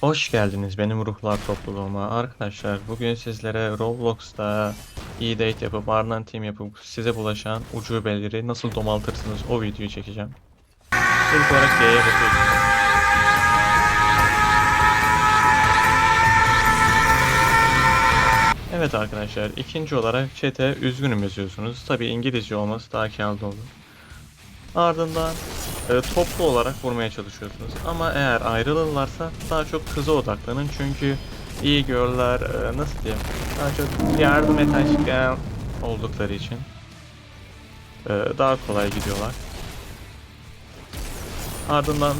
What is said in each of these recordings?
Hoş geldiniz benim ruhlar topluluğuma. Arkadaşlar bugün sizlere Roblox'ta iyi date yapıp ardından team yapıp size bulaşan ucubeleri nasıl domaltırsınız o videoyu çekeceğim. İlk olarak G'ye basıyorsunuz. Evet arkadaşlar ikinci olarak chat'e üzgünüm yazıyorsunuz. Tabi İngilizce olması daha kârlı olur. Ardından e, toplu olarak vurmaya çalışıyorsunuz. Ama eğer ayrılırlarsa daha çok kıza odaklanın çünkü iyi girl'ler e, nasıl diyeyim daha çok yardım et aşkım oldukları için e, daha kolay gidiyorlar. Ardından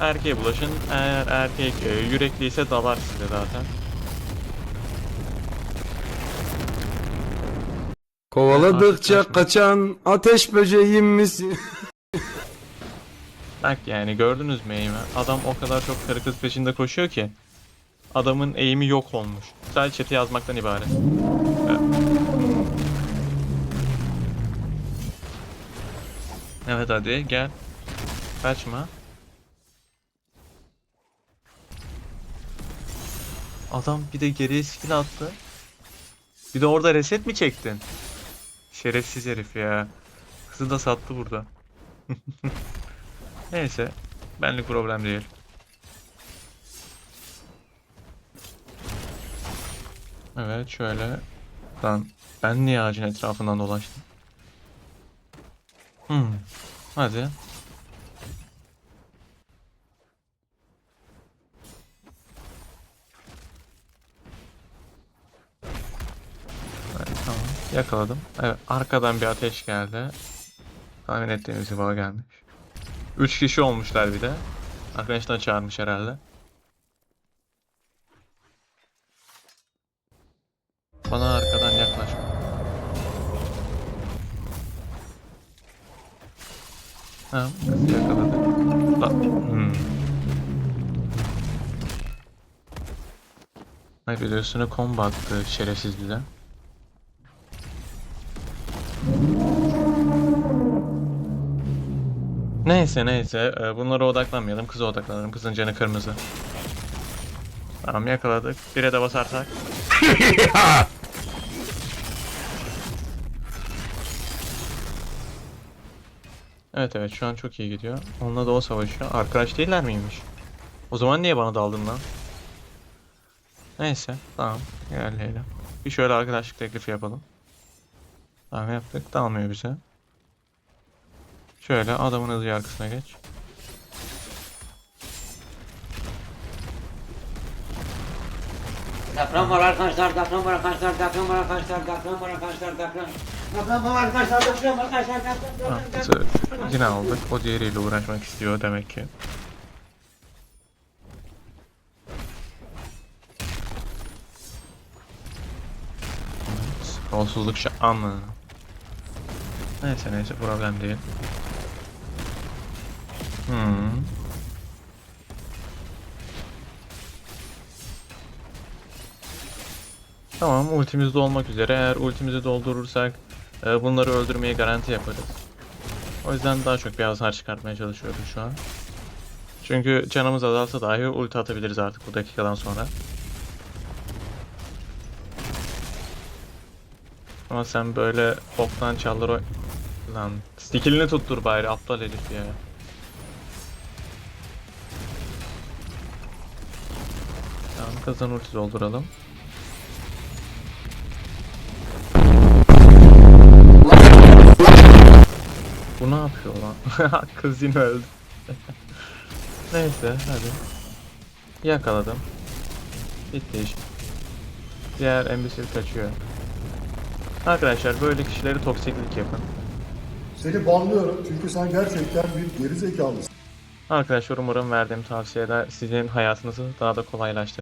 erkeğe bulaşın. Eğer erkek e, yürekliyse dalar size zaten. Kovaladıkça kaçan ateş böceğim misin? Bak yani gördünüz mü eğimi? Adam o kadar çok karı kız peşinde koşuyor ki adamın eğimi yok olmuş. Sadece chat'i yazmaktan ibaret. Evet. Evet hadi gel. Kaçma. Adam bir de geriye skill attı. Bir de orada reset mi çektin? Şerefsiz herif ya. Kızı da sattı burada. Neyse. Benlik problem değil. Evet şöyle. Lan ben niye ağacın etrafından dolaştım? Hmm. Hadi. Evet, tamam. Yakaladım. Evet, arkadan bir ateş geldi. Tahmin ettiğimiz gibi gelmiş. 3 kişi olmuşlar bir de. Arkadaşlar çağırmış herhalde. Bana arkadan yaklaşma. Ha, kızı yakaladı. Da hmm. De üstüne combo attı şerefsiz bize. Neyse neyse e, bunlara odaklanmayalım kıza odaklanalım kızın canı kırmızı. Tamam yakaladık. Bire de basarsak. Evet evet şu an çok iyi gidiyor. Onunla da o savaşıyor. Arkadaş değiller miymiş? O zaman niye bana daldın lan? Neyse tamam gel Leyla. Bir şöyle arkadaşlık teklifi yapalım. Tamam yaptık. Dalmıyor bize. Şöyle adamın hızlı arkasına geç. Deprem var arkadaşlar, deprem var arkadaşlar, deprem var arkadaşlar, deprem var arkadaşlar, deprem. Deprem var arkadaşlar, deprem var arkadaşlar, deprem, deprem, deprem. yine aldık. O diğeriyle uğraşmak istiyor demek ki. Kolsuzluk şa mı? Neyse neyse problem değil. Tamam ultimiz de olmak üzere. Eğer ultimizi doldurursak e, bunları öldürmeyi garanti yaparız. O yüzden daha çok bir hasar çıkartmaya çalışıyoruz şu an. Çünkü canımız azalsa dahi ulti atabiliriz artık bu dakikadan sonra. Ama sen böyle boktan çaldır o... Lan skillini tuttur bari aptal herif ya. Tamam kazan ulti dolduralım. Bu ne yapıyor lan? Kız yine öldü. Neyse hadi. Yakaladım. Bitti iş. Diğer embisil kaçıyor. Arkadaşlar böyle kişileri toksiklik yapın. Seni banlıyorum çünkü sen gerçekten bir geri zekalısın. Arkadaşlar umarım verdiğim tavsiyeler sizin hayatınızı daha da kolaylaştırır.